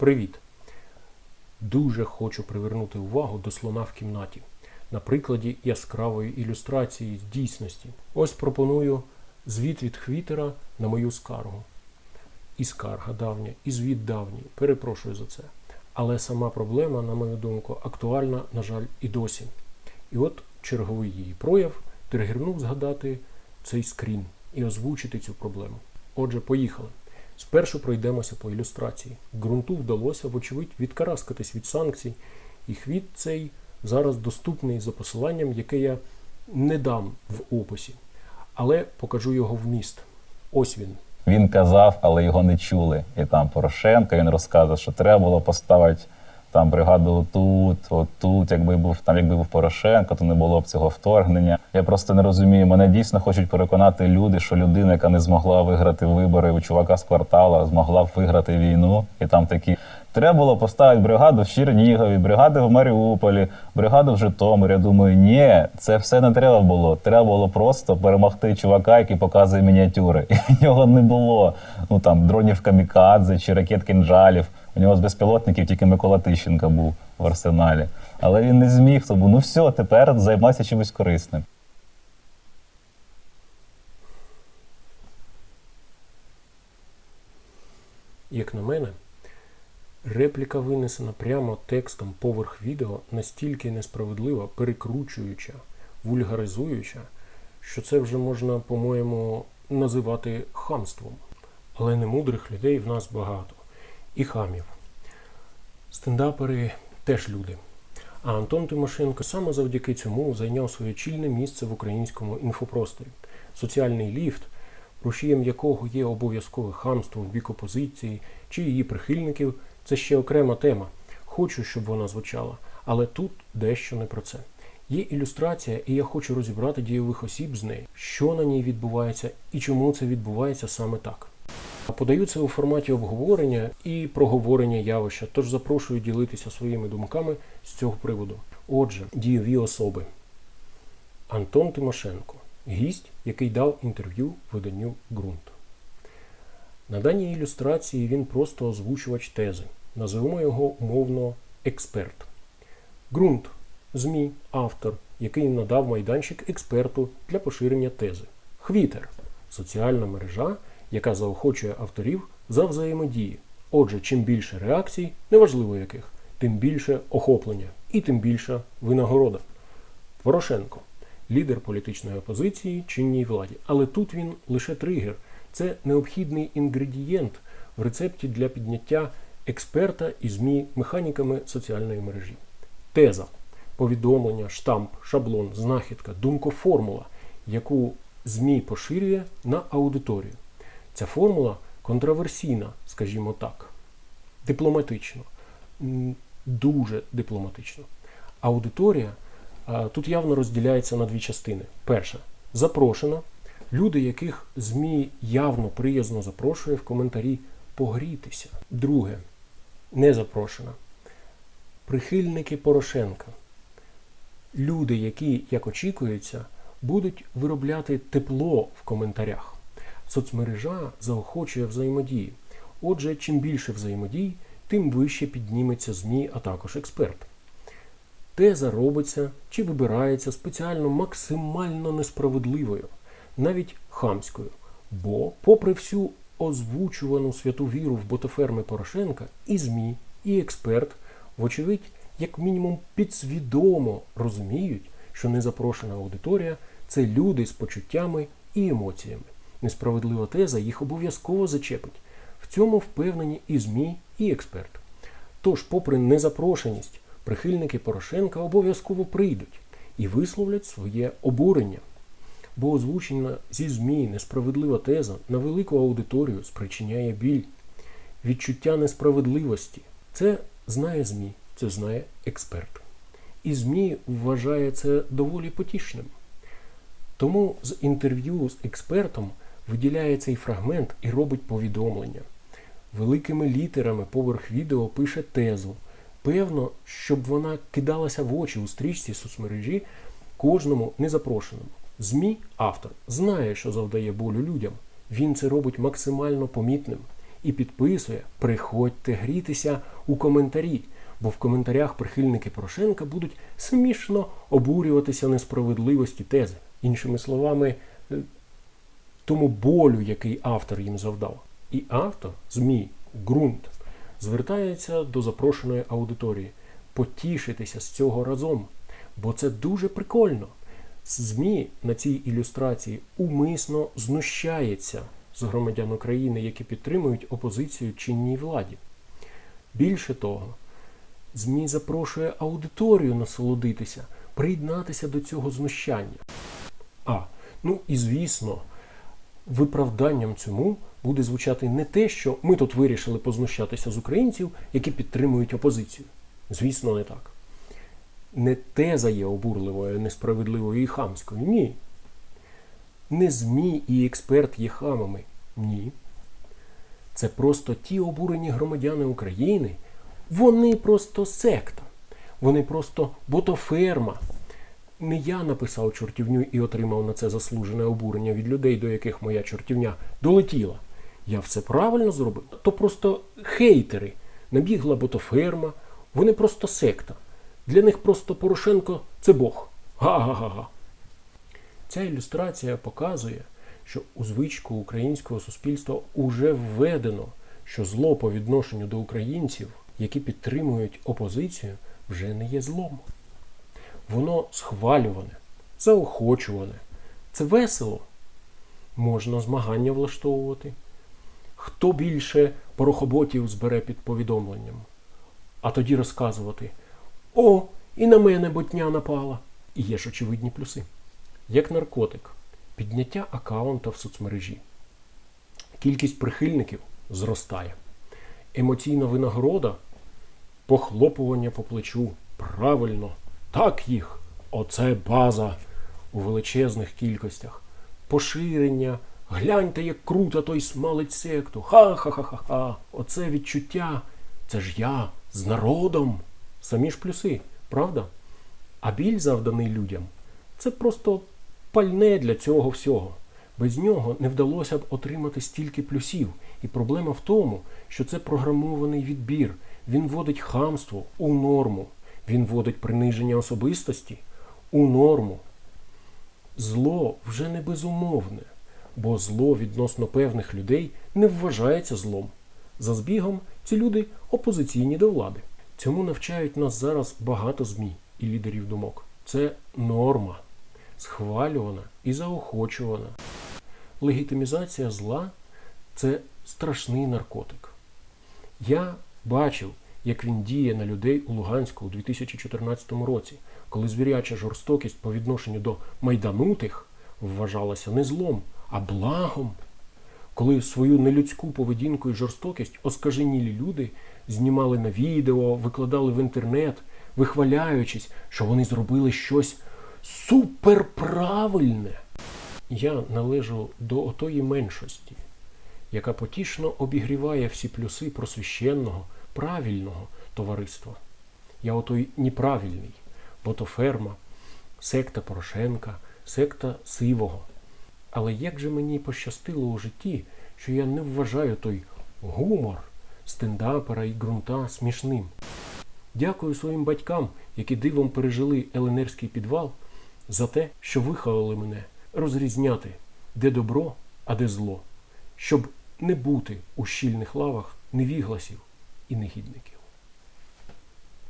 Привіт! Дуже хочу привернути увагу до слона в кімнаті на прикладі яскравої ілюстрації з дійсності. Ось пропоную звіт від Хвітера на мою скаргу. І скарга давня, і звіт давній. Перепрошую за це. Але сама проблема, на мою думку, актуальна, на жаль, і досі. І от черговий її прояв тригернув згадати цей скрін і озвучити цю проблему. Отже, поїхали. Спершу пройдемося по ілюстрації. Ґрунту вдалося, вочевидь, відкараскатись від санкцій, і хвіт цей зараз доступний за посиланням, яке я не дам в описі, але покажу його вміст. Ось він. Він казав, але його не чули. І там Порошенко він розказував, що треба було поставити там бригаду отут, отут. Якби був там, якби був Порошенко, то не було б цього вторгнення. Я просто не розумію. Мене дійсно хочуть переконати люди, що людина, яка не змогла виграти вибори у чувака з квартала, змогла б виграти війну. І там такі треба було поставити бригаду в Чернігові, бригаду в Маріуполі, бригаду в Житомирі. Я думаю, ні, це все не треба було. Треба було просто перемогти чувака, який показує мініатюри. І в нього не було ну там дронів камікадзе чи ракет кінжалів. У нього з безпілотників тільки Микола Тищенка був в арсеналі. Але він не зміг, тому ну все, тепер займайся чимось корисним. Як на мене, репліка винесена прямо текстом поверх відео настільки несправедлива, перекручуюча, вульгаризуюча, що це вже можна, по-моєму, називати хамством. Але немудрих людей в нас багато. І хамів. Стендапери теж люди. А Антон Тимошенко саме завдяки цьому зайняв своє чільне місце в українському інфопросторі. Соціальний ліфт, рушієм якого є обов'язкове хамство в бік опозиції чи її прихильників, це ще окрема тема. Хочу, щоб вона звучала, але тут дещо не про це. Є ілюстрація, і я хочу розібрати дійових осіб з неї, що на ній відбувається і чому це відбувається саме так. Подаю це у форматі обговорення і проговорення явища, тож запрошую ділитися своїми думками з цього приводу. Отже, дійові особи. Антон Тимошенко, гість, який дав інтерв'ю виданню ґрунт. На даній ілюстрації він просто озвучувач тези. Називаємо його умовно експерт. Ґрунт ЗМІ, автор, який надав майданчик експерту для поширення тези. Хвітер соціальна мережа яка заохочує авторів за взаємодії. Отже, чим більше реакцій, неважливо яких, тим більше охоплення і тим більша винагорода. Порошенко лідер політичної опозиції чинній владі. Але тут він лише тригер. Це необхідний інгредієнт в рецепті для підняття експерта і ЗМІ механіками соціальної мережі. Теза, повідомлення, штамп, шаблон, знахідка, думкоформула, яку ЗМІ поширює на аудиторію. Ця формула контроверсійна, скажімо так, дипломатично, дуже дипломатично. Аудиторія тут явно розділяється на дві частини. Перша запрошена. Люди, яких ЗМІ явно приязно запрошує в коментарі погрітися. Друге, не запрошена. Прихильники Порошенка. Люди, які, як очікується, будуть виробляти тепло в коментарях. Соцмережа заохочує взаємодії. Отже, чим більше взаємодій, тим вище підніметься ЗМІ, а також експерт. Теза робиться чи вибирається спеціально максимально несправедливою, навіть хамською. Бо, попри всю озвучувану святу віру в ботоферми Порошенка, і ЗМІ, і експерт, вочевидь, як мінімум підсвідомо розуміють, що незапрошена аудиторія це люди з почуттями і емоціями. Несправедлива теза їх обов'язково зачепить. В цьому впевнені і ЗМІ, і експерт. Тож, попри незапрошеність, прихильники Порошенка обов'язково прийдуть і висловлять своє обурення. Бо озвучена зі ЗМІ несправедлива теза на велику аудиторію спричиняє біль, відчуття несправедливості. Це знає ЗМІ, це знає експерт. І ЗМІ вважає це доволі потішним. Тому з інтерв'ю з експертом виділяє цей фрагмент і робить повідомлення. Великими літерами поверх відео пише тезу. Певно, щоб вона кидалася в очі у стрічці соцмережі кожному незапрошеному. ЗМІ автор знає, що завдає болю людям. Він це робить максимально помітним і підписує, приходьте грітися у коментарі, бо в коментарях прихильники Порошенка будуть смішно обурюватися несправедливості тези. Іншими словами, е, тому болю, який автор їм завдав. І автор, ЗМІ, ґрунт, звертається до запрошеної аудиторії потішитися з цього разом, бо це дуже прикольно. ЗМІ на цій ілюстрації умисно знущається з громадян України, які підтримують опозицію чинній владі. Більше того, ЗМІ запрошує аудиторію насолодитися, приєднатися до цього знущання. А, ну і звісно, виправданням цьому буде звучати не те, що ми тут вирішили познущатися з українців, які підтримують опозицію. Звісно, не так. Не теза є обурливою, несправедливою і хамською. Ні. Не ЗМІ і експерт є хамами. Ні. Це просто ті обурені громадяни України. Вони просто секта. Вони просто ботоферма. Не я написав чортівню і отримав на це заслужене обурення від людей, до яких моя чортівня долетіла. Я все правильно зробив. То просто хейтери. Набігла ботоферма, вони просто секта. Для них просто Порошенко це Бог. Га-га-га-га. Ця ілюстрація показує, що у звичку українського суспільства уже введено, що зло по відношенню до українців, які підтримують опозицію, вже не є злом. Воно схвалюване, заохочуване. Це весело. Можна змагання влаштовувати. Хто більше порохоботів збере під повідомленням? А тоді розказувати: О, і на мене ботня напала. І є ж очевидні плюси. Як наркотик, підняття аккаунта в соцмережі. Кількість прихильників зростає. Емоційна винагорода похлопування по плечу. Правильно, так їх. Оце база у величезних кількостях. Поширення. Гляньте, як круто той смалить секту. Ха-ха-ха-ха-ха. Оце відчуття. Це ж я з народом. Самі ж плюси, правда? А біль, завданий людям, це просто пальне для цього всього. Без нього не вдалося б отримати стільки плюсів. І проблема в тому, що це програмований відбір. Він вводить хамство у норму. Він вводить приниження особистості у норму. Зло вже не безумовне, бо зло відносно певних людей не вважається злом. За збігом ці люди опозиційні до влади. Цьому навчають нас зараз багато ЗМІ і лідерів думок. Це норма, схвалювана і заохочувана. Легітимізація зла це страшний наркотик. Я бачив, як він діє на людей у Луганську у 2014 році, коли звіряча жорстокість по відношенню до майданутих вважалася не злом, а благом. Коли свою нелюдську поведінку і жорстокість оскаженілі люди знімали на відео, викладали в інтернет, вихваляючись, що вони зробили щось суперправильне. Я належу до отої меншості, яка потішно обігріває всі плюси просвященного, правильного товариства. Я отой неправильний, бо то ферма, секта Порошенка, секта Сивого. Але як же мені пощастило у житті, що я не вважаю той гумор стендапера і ґрунта смішним. Дякую своїм батькам, які дивом пережили еленерський підвал, за те, що виховали мене розрізняти, де добро, а де зло, щоб не бути у щільних лавах невігласів і негідників.